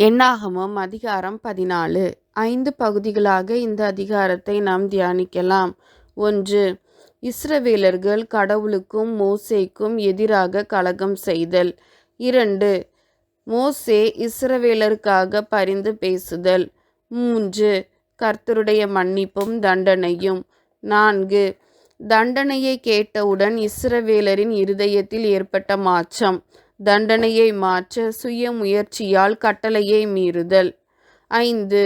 எண்ணாகமம் அதிகாரம் பதினாலு. ஐந்து பகுதிகளாக இந்த அதிகாரத்தை நாம் தியானிக்கலாம். ஒன்று இஸ்ரவேலர்கள் கடவுளுக்கும் மோசேக்கும் எதிராக கலகம் செய்தல். இரண்டு மோசே இஸ்ரவேலருக்காக பரிந்து பேசுதல். மூன்று கர்த்தருடைய மன்னிப்பும் தண்டனையும். நான்கு தண்டனையை கேட்டவுடன் இஸ்ரவேலரின் இருதயத்தில் ஏற்பட்ட மாற்றம். தண்டனையை மாற்ற சுய முயற்சியால் கட்டளையை மீறுதல். ஐந்து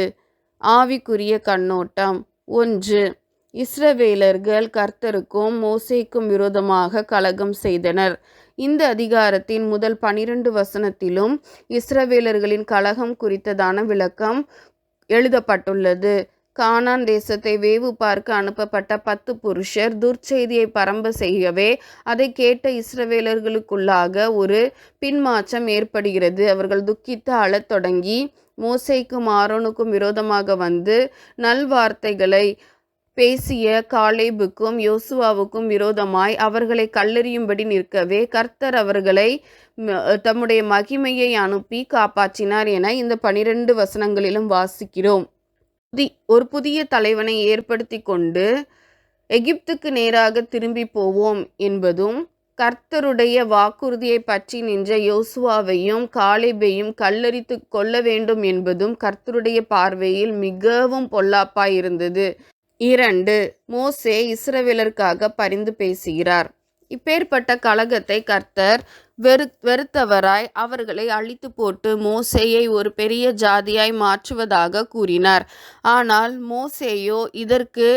ஆவிக்குரிய கண்ணோட்டம். ஒன்று இஸ்ரவேலர்கள் கர்த்தருக்கும் மோசேக்கும் விரோதமாக கலகம் செய்தனர். இந்த அதிகாரத்தின் முதல் பனிரெண்டு வசனத்திலும் இஸ்ரவேலர்களின் கலகம் குறித்ததான விளக்கம் எழுதப்பட்டுள்ளது. கானான் தேசத்தை வேவு பார்க்க அனுப்பப்பட்ட பத்து புருஷர் துர்ச்செய்தியை பரம்ப செய்யவே அதை கேட்ட இஸ்ரவேலர்களுக்குள்ளாக ஒரு பின்மாற்றம் ஏற்படுகிறது. அவர்கள் துக்கித்து அழத் தொடங்கி மோசைக்கும் ஆரோனுக்கும் விரோதமாக வந்து நல்வார்த்தைகளை பேசிய காலேபுக்கும் யோசுவாவுக்கும் விரோதமாய் அவர்களை கல்லெறியும்படி நிற்கவே கர்த்தர் அவர்களை தம்முடைய மகிமையை அனுப்பி காப்பாற்றினார் என இந்த பனிரெண்டு வசனங்களிலும் வாசிக்கிறோம். புதி ஒரு புதிய தலைவனை ஏற்படுத்தி கொண்டு எகிப்துக்கு நேராக திரும்பி போவோம் என்பதும் கர்த்தருடைய வாக்குறுதியை பற்றி நின்ற யோசுவாவையும் காலிபையும் கல்லறித்து கொள்ள வேண்டும் என்பதும் கர்த்தருடைய பார்வையில் மிகவும் பொல்லாப்பாய் இருந்தது. இரண்டு மோசே இஸ்ரவேலருக்காக பரிந்து பேசுகிறார். இப்பேற்பட்ட கழகத்தை கர்த்தர் வெறு வெறுத்தவராய் அவர்களை அழித்து போட்டு மோசேயை ஒரு பெரிய ஜாதியாய் மாற்றுவதாக கூறினார். ஆனால் மோசேயோ இதற்கு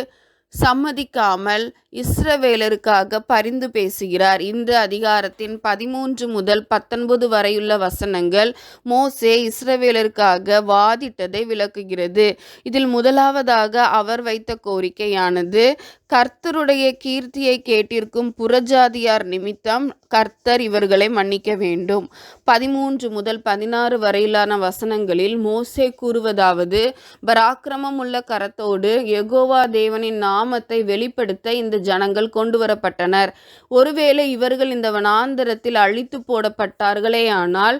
சம்மதிக்காமல் இஸ்ரவேலருக்காக பரிந்து பேசுகிறார். இந்த அதிகாரத்தின் பதிமூன்று முதல் பத்தொன்பது வரையுள்ள வசனங்கள் மோசே இஸ்ரவேலருக்காக வாதிட்டதை விளக்குகிறது. இதில் முதலாவதாக அவர் வைத்த கோரிக்கையானது கர்த்தருடைய கீர்த்தியை கேட்டிருக்கும் புறஜாதியார் நிமித்தம் கர்த்தர் இவர்களை மன்னிக்க வேண்டும். பதிமூன்று முதல் பதினாறு வரையிலான வசனங்களில் மோசே கூறுவதாவது பராக்கிரமம் உள்ள கரத்தோடு எகோவா தேவனின் நாமத்தை வெளிப்படுத்த இந்த ஜனங்கள் கொண்டு வரப்பட்டனர் ஒருவேளை இவர்கள் இந்த வனாந்தரத்தில் அழித்து போடப்பட்டார்களே ஆனால்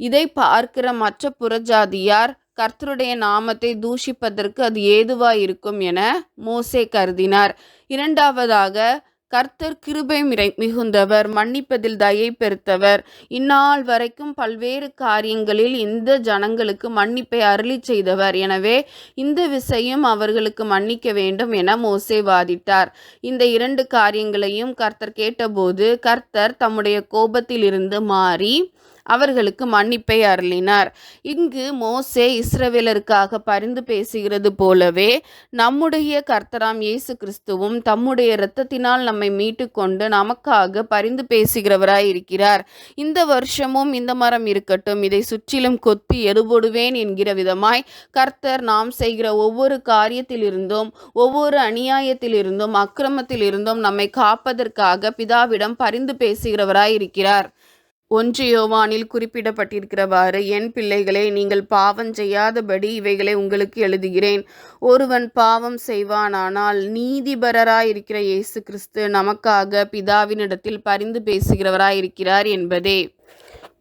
இதை பார்க்கிற மற்ற புறஜாதியார் கர்த்தருடைய நாமத்தை தூஷிப்பதற்கு அது ஏதுவாக இருக்கும் என மோசே கருதினார். இரண்டாவதாக கர்த்தர் கிருபை மிரை மிகுந்தவர் மன்னிப்பதில் தயை பெருத்தவர். இந்நாள் வரைக்கும் பல்வேறு காரியங்களில் இந்த ஜனங்களுக்கு மன்னிப்பை அருளி செய்தவர். எனவே இந்த விசையும் அவர்களுக்கு மன்னிக்க வேண்டும் என மோசே வாதிட்டார். இந்த இரண்டு காரியங்களையும் கர்த்தர் கேட்டபோது கர்த்தர் தம்முடைய கோபத்திலிருந்து மாறி அவர்களுக்கு மன்னிப்பை அருளினார். இங்கு மோசே இஸ்ரவேலருக்காக பரிந்து பேசுகிறது போலவே நம்முடைய கர்த்தராம் இயேசு கிறிஸ்துவும் தம்முடைய இரத்தத்தினால் நம்மை மீட்டு கொண்டு நமக்காக பரிந்து பேசுகிறவராய் இருக்கிறார். இந்த வருஷமும் இந்த மரம் இருக்கட்டும் இதை சுற்றிலும் கொத்தி எருபொடுவேன் என்கிற விதமாய் கர்த்தர் நாம் செய்கிற ஒவ்வொரு காரியத்திலிருந்தும் ஒவ்வொரு அநியாயத்திலிருந்தும் அக்கிரமத்திலிருந்தும் நம்மை காப்பதற்காக பிதாவிடம் பரிந்து பேசுகிறவராய் இருக்கிறார். ஒன்று யோவானில் குறிப்பிடப்பட்டிருக்கிறவாறு என் பிள்ளைகளே நீங்கள் பாவம் செய்யாதபடி இவைகளை உங்களுக்கு எழுதுகிறேன். ஒருவன் பாவம் செய்வானானால் நீதிபரராயிருக்கிற இயேசு கிறிஸ்து நமக்காக பிதாவினிடத்தில் பரிந்து பேசுகிறவராயிருக்கிறார் என்பதே.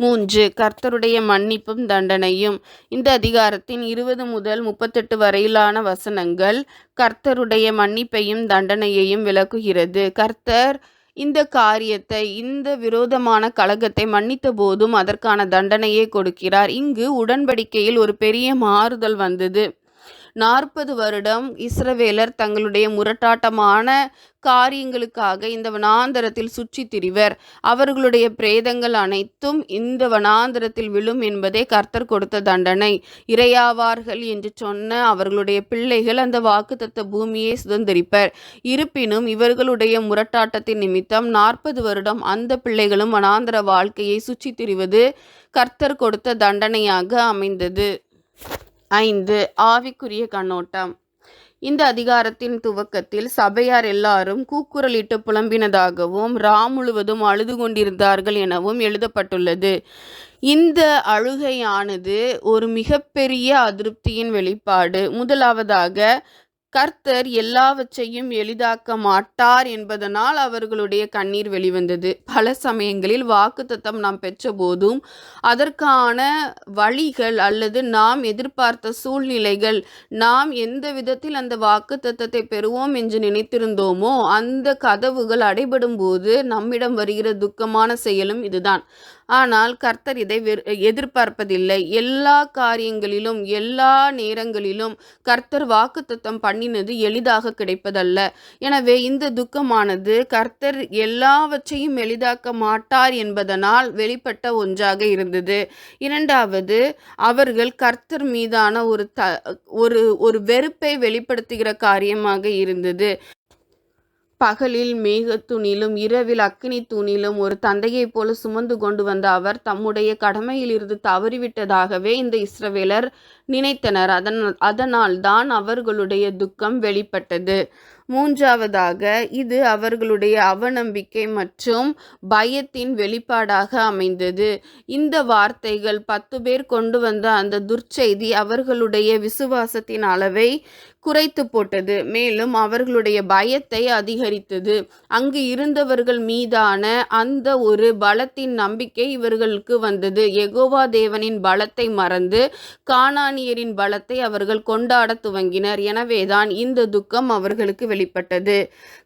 மூன்று கர்த்தருடைய மன்னிப்பும் தண்டனையும். இந்த அதிகாரத்தின் இருபது முதல் முப்பத்தெட்டு வரையிலான வசனங்கள் கர்த்தருடைய மன்னிப்பையும் தண்டனையையும் விளக்குகிறது. கர்த்தர் இந்த காரியத்தை இந்த விரோதமான கழகத்தை மன்னித்த போதும் அதற்கான தண்டனையை கொடுக்கிறார். இங்கு உடன்படிக்கையில் ஒரு பெரிய மாறுதல் வந்தது. நாற்பது வருடம் இஸ்ரவேலர் தங்களுடைய முரட்டாட்டமான காரியங்களுக்காக இந்த வனாந்தரத்தில் சுற்றி திரிவர். அவர்களுடைய பிரேதங்கள் அனைத்தும் இந்த வனாந்தரத்தில் விழும் என்பதே கர்த்தர் கொடுத்த தண்டனை. இரையாவார்கள் என்று சொன்ன அவர்களுடைய பிள்ளைகள் அந்த வாக்குத்தத்த பூமியை சுதந்திரிப்பர். இருப்பினும் இவர்களுடைய முரட்டாட்டத்தின் நிமித்தம் நாற்பது வருடம் அந்த பிள்ளைகளும் வனாந்தர வாழ்க்கையை சுற்றி திரிவது கர்த்தர் கொடுத்த தண்டனையாக அமைந்தது. ஐந்து. ஆவிக்குரிய கண்ணோட்டம். இந்த அதிகாரத்தின் துவக்கத்தில் சபையார் எல்லாரும் கூக்குரலிட்டு புலம்பினதாகவும் ரா முழுவதும் அழுது கொண்டிருந்தார்கள் எனவும் எழுதப்பட்டுள்ளது. இந்த அழுகையானது ஒரு மிகப்பெரிய அதிருப்தியின் வெளிப்பாடு. முதலாவதாக கர்த்தர் எல்லாவற்றையும் எளிதாக்க மாட்டார் என்பதனால் அவர்களுடைய கண்ணீர் வெளிவந்தது. பல சமயங்களில் வாக்குத்தத்தம் நாம் பெற்ற போதும் அதற்கான வழிகள் அல்லது நாம் எதிர்பார்த்த சூழ்நிலைகள் நாம் எந்த விதத்தில் அந்த வாக்குத்தத்தத்தை பெறுவோம் என்று நினைத்திருந்தோமோ அந்த கதவுகள் அடைபடும் போது நம்மிடம் வருகிற துக்கமான செயலும் இதுதான். ஆனால் கர்த்தர் இதை வெறு- எதிர்பார்ப்பதில்லை. எல்லா காரியங்களிலும் எல்லா நேரங்களிலும் கர்த்தர் வாக்குத்தத்தம் பண்ணினது எளிதாக கிடைப்பதல்ல. எனவே இந்த துக்கமானது கர்த்தர் எல்லாவற்றையும் எளிதாக்க மாட்டார் என்பதனால் வெளிப்பட்ட ஒன்றாக இருந்தது. இரண்டாவது அவர்கள் கர்த்தர் மீதான ஒரு த ஒரு ஒரு வெறுப்பை வெளிப்படுத்துகிற காரியமாக இருந்தது. பகலில் மேகத்தூணிலும் இரவில் அக்கினி தூணிலும் ஒரு தந்தையைப் போல சுமந்து கொண்டு வந்த அவர் தம்முடைய கடமையிலிருந்து தவறிவிட்டதாகவே இந்த இஸ்ரவேலர் நினைத்தனர். அதன் அதனால் தான் அவர்களுடைய துக்கம் வெளிப்பட்டது. மூன்றாவதாக இது அவர்களுடைய அவநம்பிக்கை மற்றும் பயத்தின் வெளிப்பாடாக அமைந்தது. இந்த வார்த்தைகள் பத்து பேர் கொண்டு வந்த அந்த துர்ச்செய்தி அவர்களுடைய விசுவாசத்தின் அளவை குறைத்து போட்டது. மேலும் அவர்களுடைய பயத்தை அதிகரித்தது. அங்கு இருந்தவர்கள் மீதான அந்த ஒரு பலத்தின் நம்பிக்கை இவர்களுக்கு வந்தது. எகோவா தேவனின் பலத்தை மறந்து காணானியரின் பலத்தை அவர்கள் கொண்டாடத் துவங்கினர். எனவேதான் இந்த துக்கம் அவர்களுக்கு வெளிப்பட்டது.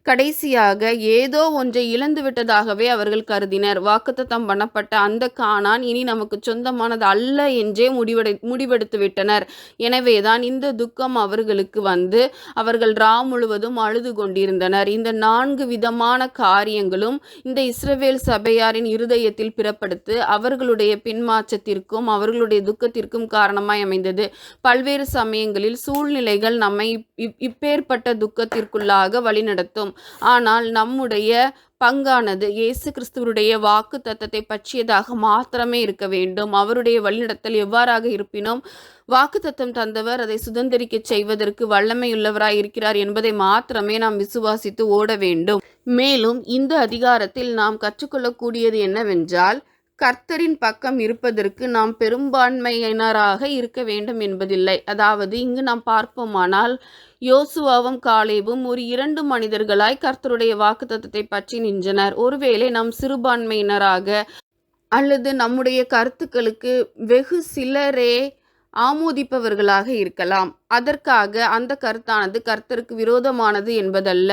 கடைசியாக ஏதோ ஒன்றை இழந்து விட்டதாகவே அவர்கள் கருதினர். வாக்குத்தத்தம் பண்ணப்பட்ட அந்த காணான் இனி நமக்கு சொந்தமானது அல்ல என்றே முடிவடை முடிவெடுத்து விட்டனர் எனவேதான் இந்த துக்கம் அவர்களுக்கு வந்து அவர்கள் ரா முழுவதும் அழுது கொண்டிருந்தனர். இந்த நான்கு விதமான காரியங்களும் இந்த இஸ்ரவேல் சபையாரின் இருதயத்தில் பிறப்படுத்து அவர்களுடைய பின்மாற்றத்திற்கும் அவர்களுடைய துக்கத்திற்கும் காரணமாய் அமைந்தது. பல்வேறு சமயங்களில் சூழ்நிலைகள் நம்மை இப்- இப்பேற்பட்ட துக்கத்திற்குள்ளாக வழிநடத்தும். ஆனால் நம்முடைய பங்கானது. இயேசு கிறிஸ்துவருடைய வாக்கு தத்தத்தை பற்றியதாக மாத்திரமே இருக்க வேண்டும். அவருடைய வழிநடத்தல் எவ்வாறாக இருப்பினும் வாக்குத்தத்தம் தந்தவர் அதை சுதந்திரிக்கச் செய்வதற்கு வல்லமையுள்ளவராய் இருக்கிறார் என்பதை மாத்திரமே நாம் விசுவாசித்து ஓட வேண்டும். மேலும் இந்த அதிகாரத்தில் நாம் கற்றுக்கொள்ளக்கூடியது என்னவென்றால் கர்த்தரின் பக்கம் இருப்பதற்கு நாம் பெரும்பான்மையினராக இருக்க வேண்டும் என்பதில்லை. அதாவது இங்கு நாம் பார்ப்போமானால் யோசுவாவும் காலேவும் ஒரு இரண்டு மனிதர்களாய் கர்த்தருடைய வாக்குத்தத்தத்தை பற்றி நின்றனர். ஒருவேளை நாம் சிறுபான்மையினராக அல்லது நம்முடைய கருத்துக்களுக்கு வெகு சிலரே ஆமோதிப்பவர்களாக இருக்கலாம். அதற்காக அந்த கருத்தானது கர்த்தருக்கு விரோதமானது என்பதல்ல.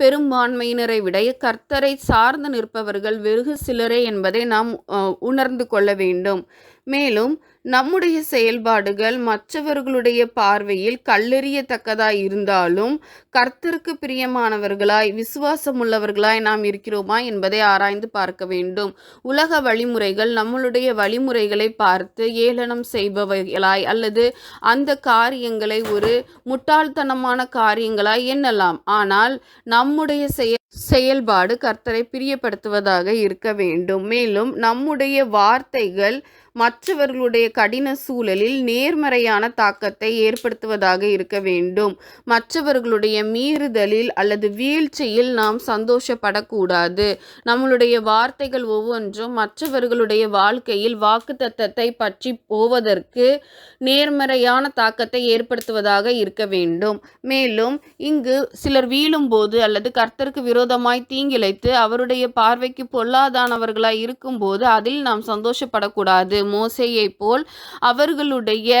பெரும்பான்மையினரை விட கர்த்தரை சார்ந்து நிற்பவர்கள் வெகு சிலரே என்பதை நாம் உணர்ந்து கொள்ள வேண்டும். மேலும் நம்முடைய செயல்பாடுகள் மற்றவர்களுடைய பார்வையில் கல்லெறியத்தக்கதாய் இருந்தாலும் கர்த்தருக்கு பிரியமானவர்களாய் விசுவாசமுள்ளவர்களாய் நாம் இருக்கிறோமா என்பதை ஆராய்ந்து பார்க்க வேண்டும். உலக வழிமுறைகள் நம்மளுடைய வழிமுறைகளை பார்த்து ஏளனம் செய்பவைகளாய் அல்லது அந்த காரியங்களை ஒரு முட்டாள்தனமான காரியங்களாய் எண்ணலாம். ஆனால் நம்முடைய செயல் செயல்பாடு கர்த்தரை பிரியப்படுத்துவதாக இருக்க வேண்டும். மேலும் நம்முடைய வார்த்தைகள் மற்றவர்களுடைய கடின சூழலில் நேர்மறையான தாக்கத்தை ஏற்படுத்துவதாக இருக்க வேண்டும். மற்றவர்களுடைய மீறுதலில் அல்லது வீழ்ச்சியில் நாம் சந்தோஷப்படக்கூடாது. நம்மளுடைய வார்த்தைகள் ஒவ்வொன்றும் மற்றவர்களுடைய வாழ்க்கையில் வாக்குத்தத்தத்தை பற்றி போவதற்கு நேர்மறையான தாக்கத்தை ஏற்படுத்துவதாக இருக்க வேண்டும். மேலும் இங்கு சிலர் வீழும்போது அல்லது கர்த்தருக்கு விரோதமாய் தீங்கிழைத்து அவருடைய பார்வைக்கு பொல்லாதானவர்களாய் இருக்கும்போது அதில் நாம் சந்தோஷப்படக்கூடாது. மோசையைப் போல் அவர்களுடைய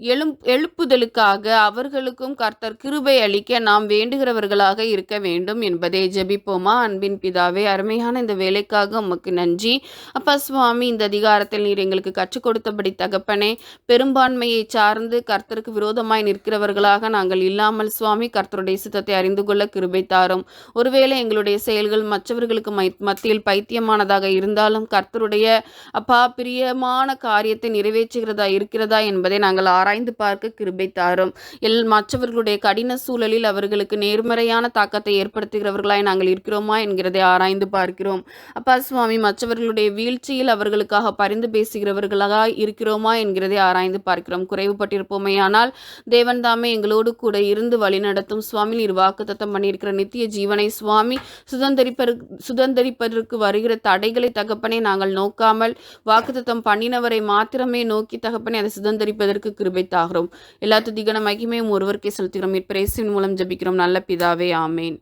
எழும் எழுப்புதலுக்காக அவர்களுக்கும் கர்த்தர் கிருபை அளிக்க நாம் வேண்டுகிறவர்களாக இருக்க வேண்டும் என்பதை ஜபிப்போமா? அன்பின் பிதாவே அருமையான இந்த வேலைக்காக உமக்கு நன்றி. அப்பா சுவாமி இந்த அதிகாரத்தில் நீர் எங்களுக்கு கற்றுக் கொடுத்தபடி தகப்பனே பெரும்பான்மையை சார்ந்து கர்த்தருக்கு விரோதமாய் நிற்கிறவர்களாக நாங்கள் இல்லாமல் சுவாமி கர்த்தருடைய சித்தத்தை அறிந்து கொள்ள கிருபை தாரும். ஒருவேளை எங்களுடைய செயல்கள் மற்றவர்களுக்கு மை மத்தியில் பைத்தியமானதாக இருந்தாலும் கர்த்தருடைய அப்பா பிரியமான காரியத்தை நிறைவேற்றுகிறதா இருக்கிறதா என்பதை நாங்கள் ஆராய்ந்து பார்க்க கிருபை தாரும். எல் மற்றவர்களுடைய கடின சூழலில் அவர்களுக்கு நேர்மறையான தாக்கத்தை ஏற்படுத்துகிறவர்களாய் நாங்கள் இருக்கிறோமா என்கிறதை ஆராய்ந்து பார்க்கிறோம். அப்பா சுவாமி மற்றவர்களுடைய வீழ்ச்சியில் அவர்களுக்காக பரிந்து பேசுகிறவர்களாக இருக்கிறோமா என்கிறதை ஆராய்ந்து பார்க்கிறோம். குறைவுபட்டிருப்போமேயானால் தேவன் தாமே எங்களோடு கூட இருந்து வழிநடத்தும் சுவாமி நீர் வாக்குத்தத்தம் பண்ணியிருக்கிற நித்திய ஜீவனை சுவாமி சுதந்திரிப்பரு சுதந்திரிப்பதற்கு வருகிற தடைகளை தகப்பனை நாங்கள் நோக்காமல் வாக்குத்தத்தம் பண்ணினவரை மாத்திரமே நோக்கி தகப்பனை அதை சுதந்திரிப்பதற்கு கிருபை கிருபை தாகிறோம் எல்லா துதிகன மகிமையும் ஒருவருக்கே செலுத்துகிறோம். இப்பிரேசின் மூலம் ஜெபிக்கிறோம். நல்ல பிதாவே ஆமேன்.